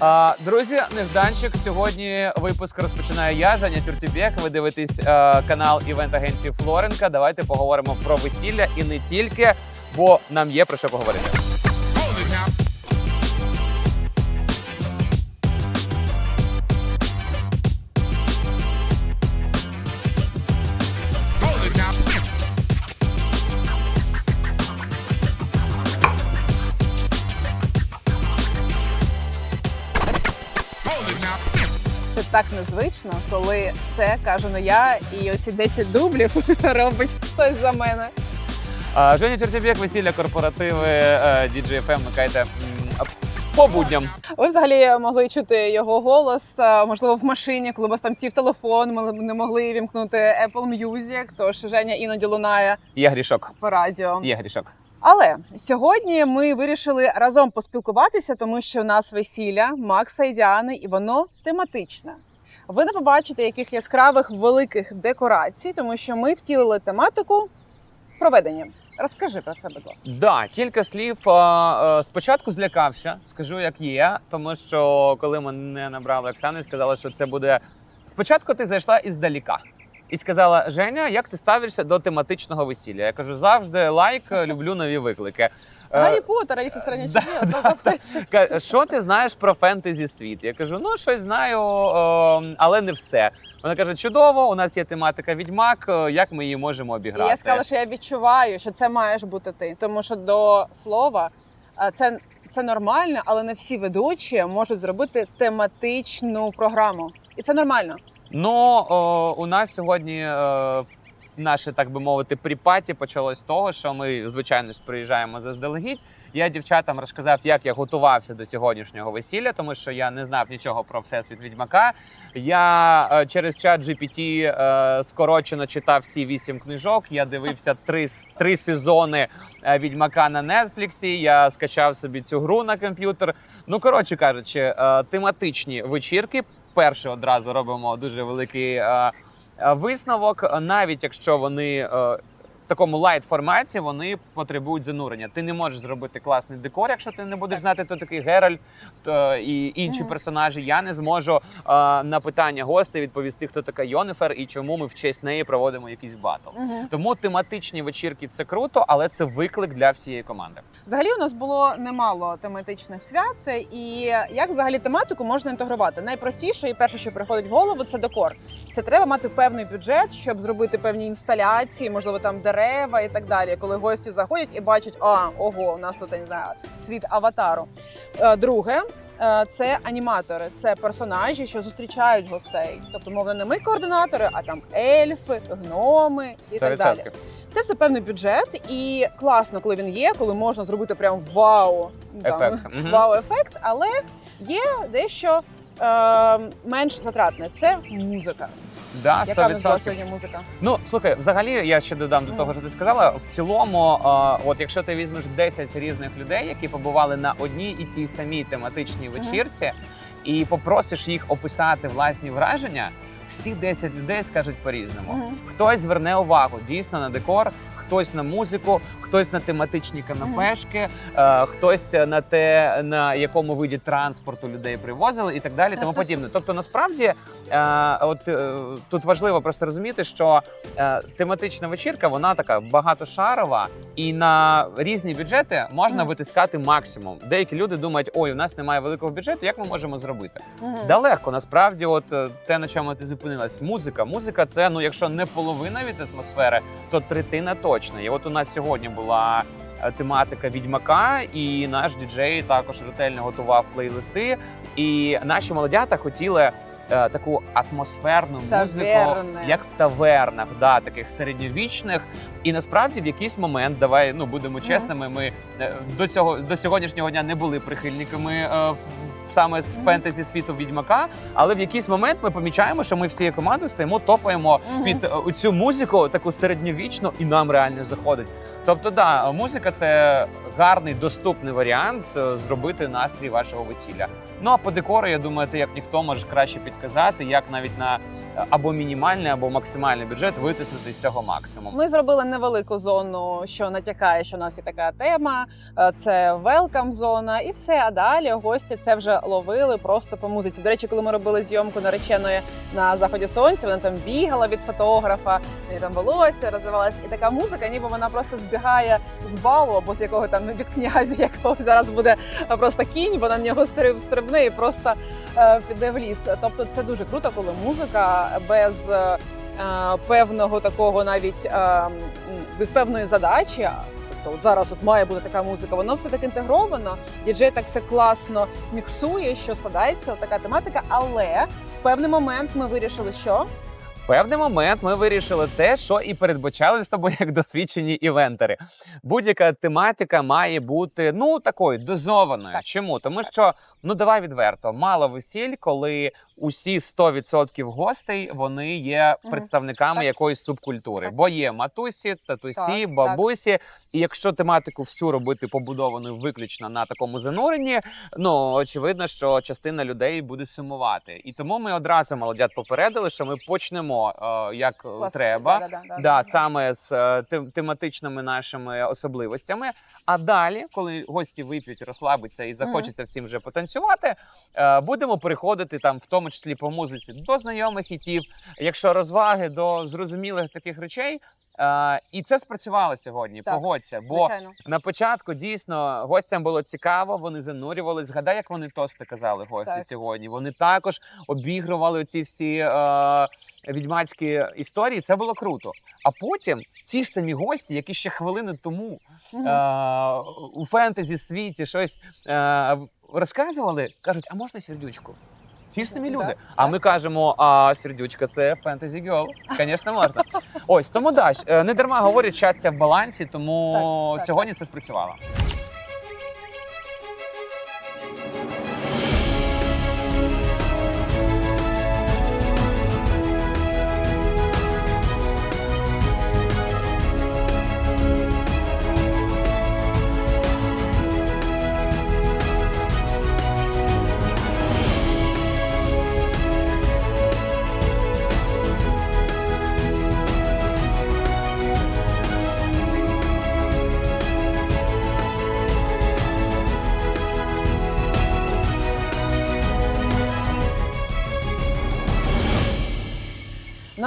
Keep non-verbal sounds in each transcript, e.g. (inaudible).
А, друзі, нежданчик. Сьогодні випуск розпочинаю я, Женя Тюртюбєк. Ви дивитесь а, канал івент агенції Флоренка. Давайте поговоримо про весілля і не тільки, бо нам є про що поговорити. Так незвично, коли це кажу не я, і оці 10 дублів (laughs) робить хтось за мене. Женя Тюртюбєк, весілля, корпоративи, DJ FM, Микайте по будням. Ви взагалі могли чути його голос, е, можливо, в машині, коли у вас там сів телефон, ми не могли вімкнути Apple Music, тож Женя іноді лунає Є грішок. по радіо. Є грішок. Але сьогодні ми вирішили разом поспілкуватися, тому що у нас весілля Макса і Діани, і воно тематичне. Ви не побачите яких яскравих великих декорацій, тому що ми втілили тематику проведення. Розкажи про це, будь ласка. Да, кілька слів. Е, Спочатку злякався, скажу як є, тому що коли мене набрали Оксани, сказала, що це буде. Спочатку ти зайшла іздаліка. І сказала: Женя, як ти ставишся до тематичного весілля? Я кажу, завжди лайк, люблю нові виклики. Е, Гаррі Поттер, Аліса да, Чудес, Що ти знаєш про фентезі світ? Я кажу, ну щось знаю, але не все. Вона каже: чудово, у нас є тематика відьмак. е, Як ми її можемо І обіграти? я сказала, що я відчуваю, що це маєш бути ти, тому що до слова е, це, це нормально, але не всі ведучі можуть зробити тематичну програму, і це нормально. Ну о, у нас сьогодні е, наше, так би мовити, припаті почалось з того, що ми звичайно приїжджаємо заздалегідь. Я дівчатам розказав, як я готувався до сьогоднішнього весілля, тому що я не знав нічого про всесвіт відьмака. Я е, через чат GPT е, скорочено читав всі вісім книжок. Я дивився три, три сезони е, відьмака на Нетфліксі. Я скачав собі цю гру на комп'ютер. Ну коротше кажучи, е, тематичні вечірки. Перше одразу робимо дуже великий е, висновок. Навіть якщо вони е, такому лайт форматі, вони потребують занурення. Ти не можеш зробити класний декор, якщо ти не будеш знати, хто такий Геральт е, і інші Мгм. персонажі. Я не зможу е, на питання гостей відповісти, хто така Йонефер і чому ми в честь неї проводимо якийсь батл. Тому тематичні вечірки це круто, але це виклик для всієї команди. Взагалі у нас було немало тематичних свят, і як взагалі тематику можна інтегрувати? Найпростіше і перше, що приходить в голову, це декор. Це треба мати певний бюджет, щоб зробити певні інсталяції, можливо, там дерева і так далі. Коли гості заходять і бачать, а ого, у нас тут не знаю, світ аватару. Е, Друге. е, Це аніматори, це персонажі, що зустрічають гостей. Тобто, мовно, не ми координатори, а там ельфи, гноми і так далі. Це все певний бюджет, і класно, коли він є, коли можна зробити прям вау Ефект. (laughs) Вау ефект. Але є дещо е, менш затратне. Це музика. Да, Яка в нас була сьогодні музика? Ну слухай, взагалі я ще додам до того, що ти сказала. В цілому, е, от якщо ти візьмеш 10 різних людей, які побували на одній і тій самій тематичній вечірці, і попросиш їх описати власні враження, всі 10 людей скажуть по-різному. Хтось зверне увагу дійсно на декор, хтось на музику, хтось на тематичні канапешки, е, хтось на те, на якому виді транспорту людей привозили, і так далі, тому подібне. Тобто, насправді, е, от е, тут важливо просто розуміти, що е, тематична вечірка вона така багатошарова, і на різні бюджети можна витискати максимум. Деякі люди думають, ой, у нас немає великого бюджету, як ми можемо зробити? Мгм. Да легко, насправді, от е, те, на чому ти зупинилась, музика. Музика це ну, якщо не половина від атмосфери, то третина точно. І от у нас сьогодні була е, тематика відьмака, і наш діджей також ретельно готував плейлисти. І наші молодята хотіли. е, Таку атмосферну музику, Таверни. як в тавернах, да, таких середньовічних. І насправді в якийсь момент, давай ну будемо чесними. Ми е, до цього до сьогоднішнього дня не були прихильниками е, саме з фентезі світу відьмака. Але в якийсь момент ми помічаємо, що ми всією командою стоїмо, топаємо під е, цю музику, таку середньовічну, і нам реально заходить. Тобто, да, музика це гарний доступний варіант е, зробити настрій вашого весілля. Ну а по декору, я думаю, ти як ніхто можеш краще підказати, як навіть на або мінімальний, або максимальний бюджет витиснути з цього максимум. Ми зробили невелику зону, що натякає, що у нас є така тема. Е, Це велкам зона, і все. А далі гості це вже ловили просто по музиці. До речі, коли ми робили зйомку нареченої на заході сонця, вона там бігала від фотографа, неї там волосся розвивалась, і така музика, ніби вона просто збігає з балу або з якого там від князя, якого зараз буде просто кінь, бо на нього стриб стрибне і просто піде в ліс. Тобто, це дуже круто, коли музика без. е, е, певного такого навіть е, без певної задачі. Тобто от зараз от має бути така музика, воно все так інтегровано. Діджей так все класно міксує, що складається от така тематика. Але в певний момент ми вирішили, що певний момент ми вирішили те, що і передбачали з тобою як досвідчені івентери. Будь-яка тематика має бути ну такою дозованою. Так. Чому? Тому що ну давай відверто, мало весіль, коли усі 100% гостей вони є представниками якоїсь субкультури, бо є матусі, татусі, Так, бабусі. І якщо тематику всю робити побудованою виключно на такому зануренні, ну очевидно, що частина людей буде сумувати. І тому ми одразу молодят попередили, що ми почнемо е, як клас- треба. Да, да, да, Да, саме з е, тем- тематичними нашими особливостями. А далі, коли гості вип'ють, розслабиться і захочеться всім вже потанцювати, е, будемо переходити там, в тому числі по музиці, до знайомих хітів, якщо розваги до зрозумілих таких речей. Е, і це спрацювало сьогодні. Так, Погодься, бо Звичайно. на початку дійсно гостям було цікаво, вони занурювались. Згадай, як вони тости казали гості Так. сьогодні. Вони також обігрували ці всі е, відьмацькі історії. Це було круто. А потім ці ж самі гості, які ще хвилини тому Мгм. е, у фентезі світі щось е, розказували, кажуть, а можна сердючку? Ті ж самі люди. так. А ми кажемо, а сердючка це фентезі гьол. Звісно, можна. (laughs) Ось тому да, е, не дарма говорять щастя в балансі, тому Так, так, сьогодні це спрацювало.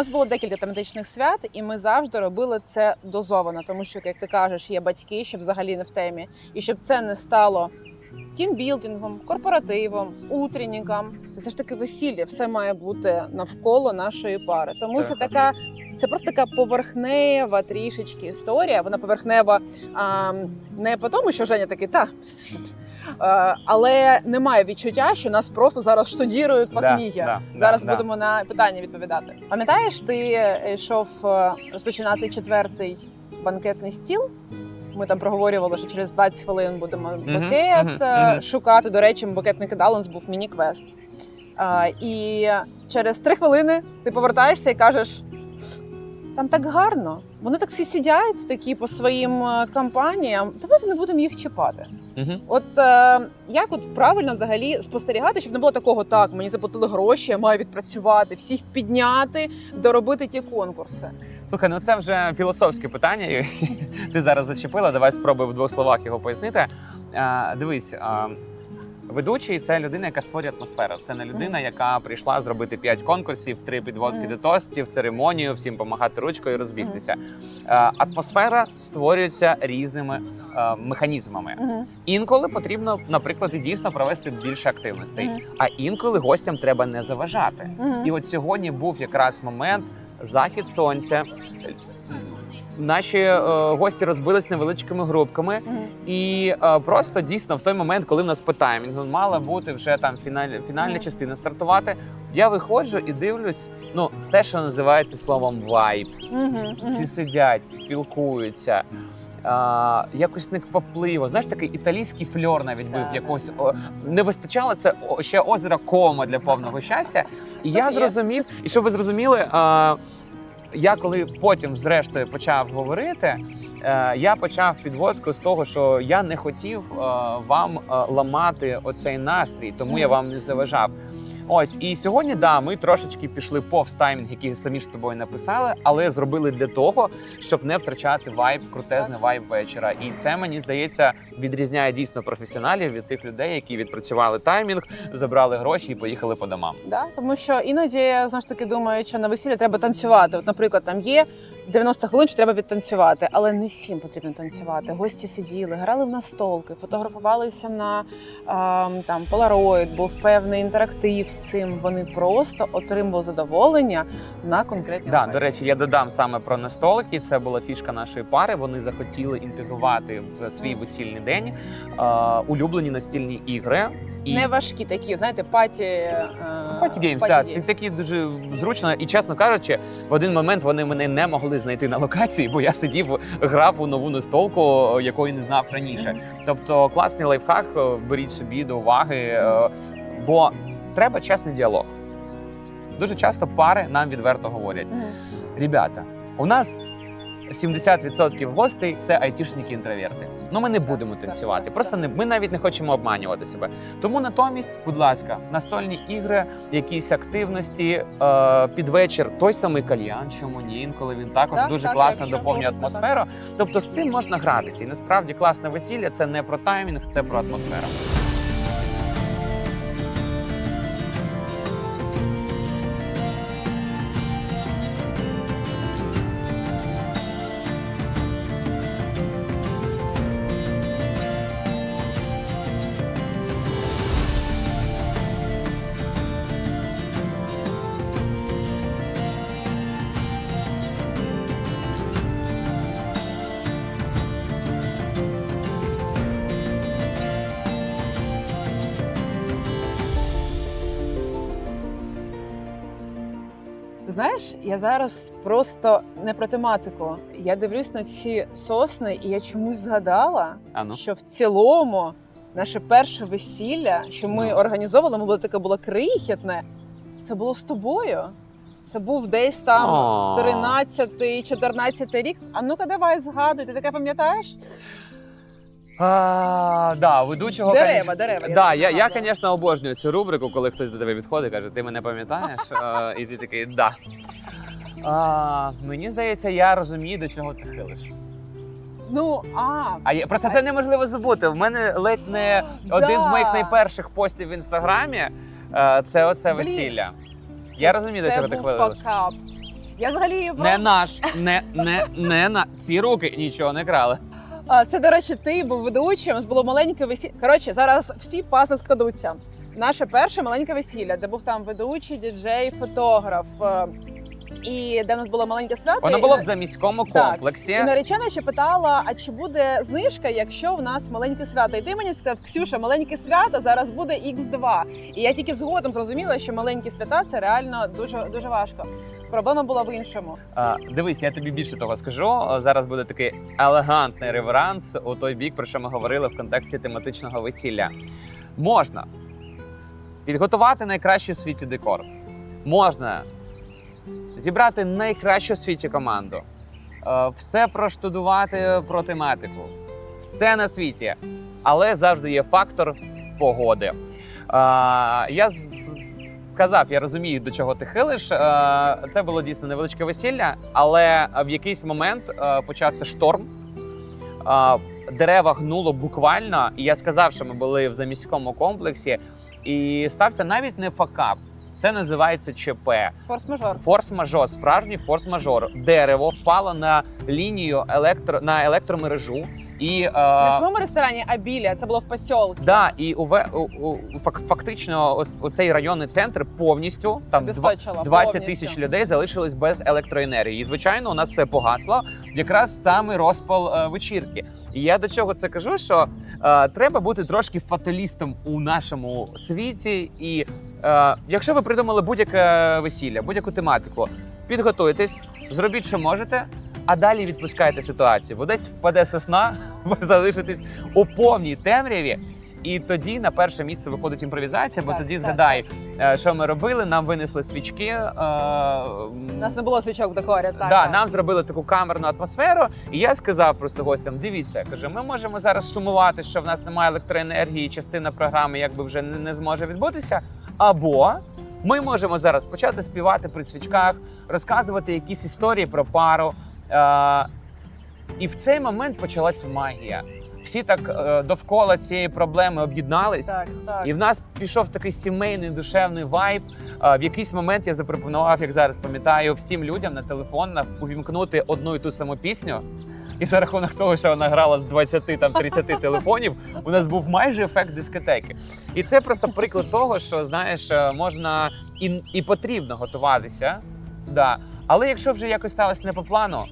Нас було декілька тематичних свят, і ми завжди робили це дозовано, тому що, як ти кажеш, є батьки, що взагалі не в темі, і щоб це не стало тімбілдингом, корпоративом, утренніком. Це все ж таки весілля, все має бути навколо нашої пари. Тому це така. Це просто така поверхнева трішечки історія. Вона поверхнева а, не по тому, що Женя такий, та але немає відчуття, що нас просто зараз штудірують по Да, книгі. да, Зараз да, будемо на питання відповідати. Пам'ятаєш, ти е, йшов е, розпочинати четвертий банкетний стіл? Ми там проговорювали, що через 20 хвилин будемо букет мгм, е, мгм. шукати. До речі, букетний кидаланс був міні-квест. Е, І через 3 хвилини ти повертаєшся і кажеш: там так гарно. Вони так всі сидять, такі по своїм е, компаніям. Давайте не будемо їх чіпати. Мгм. От е, як от правильно взагалі спостерігати, щоб не було такого, так мені заплатили гроші, я маю відпрацювати, всіх підняти, доробити ті конкурси. Слухай, ну це вже філософське питання. (laughs) Ти зараз зачепила. Давай спробую в двох словах його пояснити. А, дивись, а, ведучий це людина, яка створює атмосферу. Це не людина, яка прийшла зробити п'ять конкурсів, три підводки до тостів, церемонію, всім помагати ручкою розбігтися. А, атмосфера створюється різними а, механізмами. Інколи потрібно, наприклад, і дійсно провести більше активностей, а інколи гостям треба не заважати. І от сьогодні був якраз момент захід сонця. Наші е, гості розбились невеличкими групками, і е, просто дійсно в той момент, коли в нас таймінгу мала бути вже там фіналь, фінальна частина стартувати. Я виходжу і дивлюсь, ну те, що називається словом вайб. Всі сидять, спілкуються. А, якось неквапливо. Знаєш, такий італійський фльор навіть був Так. якогось о, не вистачало це ще озеро Кома для повного щастя. І я зрозумів, і щоб ви зрозуміли, а, я коли потім, зрештою, почав говорити. е, Я почав підводку з того, що я не хотів е, вам е, ламати оцей настрій, тому я вам не заважав. Ось і сьогодні, да, ми трошечки пішли повз таймінг, який самі ж з тобою написали, але зробили для того, щоб не втрачати вайб, крутезний вайб вечора. І це мені здається відрізняє дійсно професіоналів від тих людей, які відпрацювали таймінг, забрали гроші і поїхали по домам. Да? Тому що іноді знову ж таки думаю, що на весіллі треба танцювати. От, наприклад, там є 90 хвилин, що треба відтанцювати, але не всім потрібно танцювати. Гості сиділи, грали в настолки, фотографувалися на ем, там полароїд, був певний інтерактив з цим. Вони просто отримували задоволення на конкретній Да, до речі, я додам саме про настолики. Це була фішка нашої пари. Вони захотіли інтегрувати в свій весільний день е, улюблені настільні ігри. І не важкі такі, знаєте, паті е, Party Games, так. games. Такі дуже зручно. І чесно кажучи, в один момент вони мене не могли знайти на локації, бо я сидів, грав у нову настолку, якої не знав раніше. Тобто класний лайфхак, е, беріть собі до уваги, е, бо треба чесний діалог. Дуже часто пари нам відверто говорять: ребята, у нас 70% гостей це айтішники інтроверти. Ну ми не будемо танцювати. Просто не ми навіть не хочемо обманювати себе. Тому натомість, будь ласка, настольні ігри, якісь активності е, під вечір. Той самий кальян, чому ні, інколи він також Так, дуже так, класно доповнює атмосферу. Тобто з цим можна гратися. І насправді класне весілля це не про таймінг, це про атмосферу. Знаєш, я зараз просто не про тематику. Я дивлюсь на ці сосни, і я чомусь згадала, А ну. що в цілому наше перше весілля, що ми Ну. організовували, ми було таке було крихітне. Це було з тобою. Це був десь там О. 13-14 рік. А ну-ка, давай згадуй. Ти таке пам'ятаєш? А, да, ведучого Дерева, дерева. Да, не я, я, звісно, обожнюю цю рубрику, коли хтось до тебе відходить, каже, ти мене пам'ятаєш? Е, І ти такий да. А, мені здається, я розумію, до чого ти хилиш. Ну, а, А я просто це неможливо забути. В мене ледь не (gasps) один з моїх найперших постів в інстаграмі. е, Це оце Блін. весілля. Я розумію, до це чого ти був хвилиш. факап. Я взагалі Не наш, не, не, не на ці руки нічого не крали. А, Це, до речі, ти був ведучим. У нас було маленьке весілля. Коротше, зараз всі пазли складуться. Наше перше маленьке весілля, де був там ведучий, діджей, фотограф. е, І де в нас було маленьке свято. Воно було в заміському Так. комплексі. І наречена ще питала: а чи буде знижка, якщо в нас маленьке свято? І ти мені сказав, Ксюша, маленьке свято зараз буде X2. І я тільки згодом зрозуміла, що маленькі свята це реально дуже дуже важко. Проблема була в іншому. А, дивись, я тобі більше того скажу. Зараз буде такий елегантний реверанс у той бік, про що ми говорили в контексті тематичного весілля. Можна підготувати найкращий у світі декор. Можна зібрати найкращу у світі команду. Е, Все проштудувати про тематику. Все на світі. Але завжди є фактор погоди. Я сказав, я розумію, до чого ти хилиш. Е, Це було дійсно невеличке весілля, але в якийсь момент е, почався шторм. Е, Дерева гнуло буквально, і я сказав, що ми були в заміському комплексі, і стався навіть не факап. Це називається ЧП. Форс-мажор. Форс-мажор, справжній форс-мажор. Дерево впало на лінію електро на електромережу. І, е, Не в самому ресторані, а біля. Це було в посілку. Да, і уве, у, у, фак- фактично о- оцей районний центр повністю там два- Обесточило 20 повністю. тисяч людей залишились без електроенергії. І звичайно, у нас все погасло якраз саме розпал е, вечірки. І я до чого це кажу? Що е, треба бути трошки фаталістом у нашому світі. І е, якщо ви придумали будь-яке весілля, будь-яку тематику, підготуйтесь, зробіть, що можете. А далі відпускайте ситуацію, бо десь впаде сосна, (laughs) ви залишитесь у повній темряві, і тоді на перше місце виходить імпровізація, бо Так, тоді так, згадай, е, що ми робили. Нам винесли свічки. е, У нас не було свічок в декорі. Так, да, так. нам зробили таку камерну атмосферу. І я сказав просто гостям: дивіться, каже, ми можемо зараз сумувати, що в нас немає електроенергії, частина програми якби вже не зможе відбутися. Або Ми можемо зараз почати співати при свічках, розказувати якісь історії про пару. Е, і в цей момент почалась магія. Всі так е, довкола цієї проблеми об'єднались. Так, так. І в нас пішов такий сімейний душевний вайб. А, В якийсь момент я запропонував, як зараз пам'ятаю, всім людям на телефонах увімкнути одну і ту саму пісню. І за рахунок того, що вона грала з 20 там 30 (laughs) телефонів, у нас був майже ефект дискотеки. І це просто приклад того, що знаєш, е, можна і, і потрібно готуватися. Да. Але якщо вже якось сталося не по плану,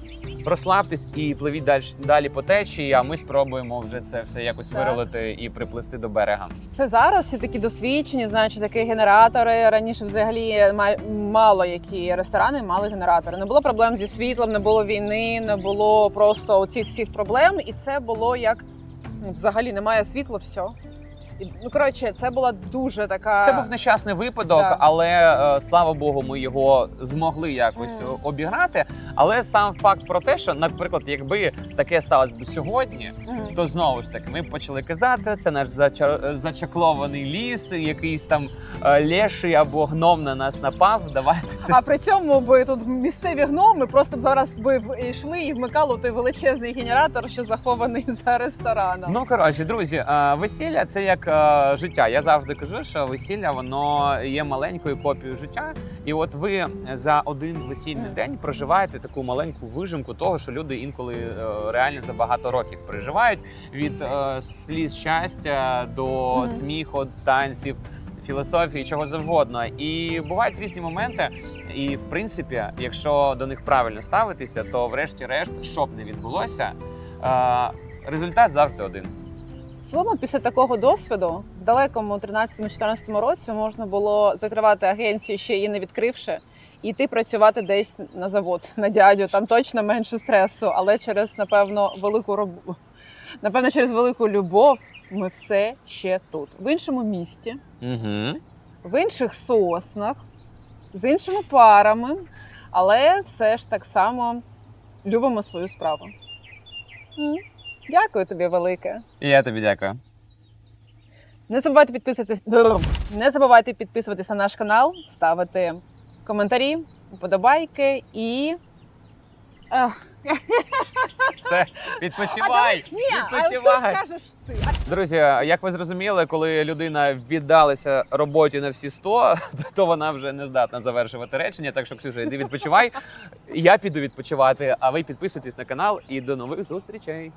розслабтесь і пливіть далі, далі по течії, а ми спробуємо вже це все якось виролити і приплисти до берега. Це зараз всі такі досвідчені, знають, що такі генератори. Раніше взагалі мало які ресторани мали генератори. Не було проблем зі світлом, не було війни, не було просто оцих всіх проблем. І це було як ну, взагалі немає світла, все. Ну коротше, це була дуже така. Це був нещасний випадок, Да. але е, слава Богу, ми його змогли якось е, обіграти. Але сам факт про те, що, наприклад, якби таке сталося б сьогодні, Мгм. то знову ж таки ми почали казати, це наш зача- зачаклований ліс, якийсь там е, леший або гном на нас напав. Давайте це. А при цьому би тут місцеві гноми просто б зараз би йшли і вмикали той величезний генератор, що захований за рестораном. Ну коротше, друзі, е, весілля це як життя. Я завжди кажу, що весілля воно є маленькою копією життя. І от ви за один весільний день проживаєте таку маленьку вижимку того, що люди інколи е, реально за багато років переживають від е, сліз щастя до сміху, танців. Філософії, чого завгодно, і бувають різні моменти. І в принципі, якщо до них правильно ставитися, то врешті-решт, що б не відбулося, е, результат завжди один. В цілому, після такого досвіду, в далекому 13-14 році можна було закривати агенцію ще її не відкривши, і йти працювати десь на завод на дядю. Там точно менше стресу, але через напевно велику робу. Напевно, через велику любов ми все ще тут, в іншому місті, Угу. в інших соснах, з іншими парами, але все ж так само любимо свою справу. Дякую тобі велике. І я тобі дякую. Не забувайте підписуватися. Не забувайте підписуватися на наш канал, ставити коментарі, вподобайки і. Ах, Все, відпочивай. А тут Відпочивай. скажеш ти. Друзі, як ви зрозуміли, коли людина віддалася роботі на всі 100, (laughs) то вона вже не здатна завершувати речення. Так що, Ксюша, йди відпочивай. Я піду відпочивати, а ви підписуйтесь на канал і до нових зустрічей.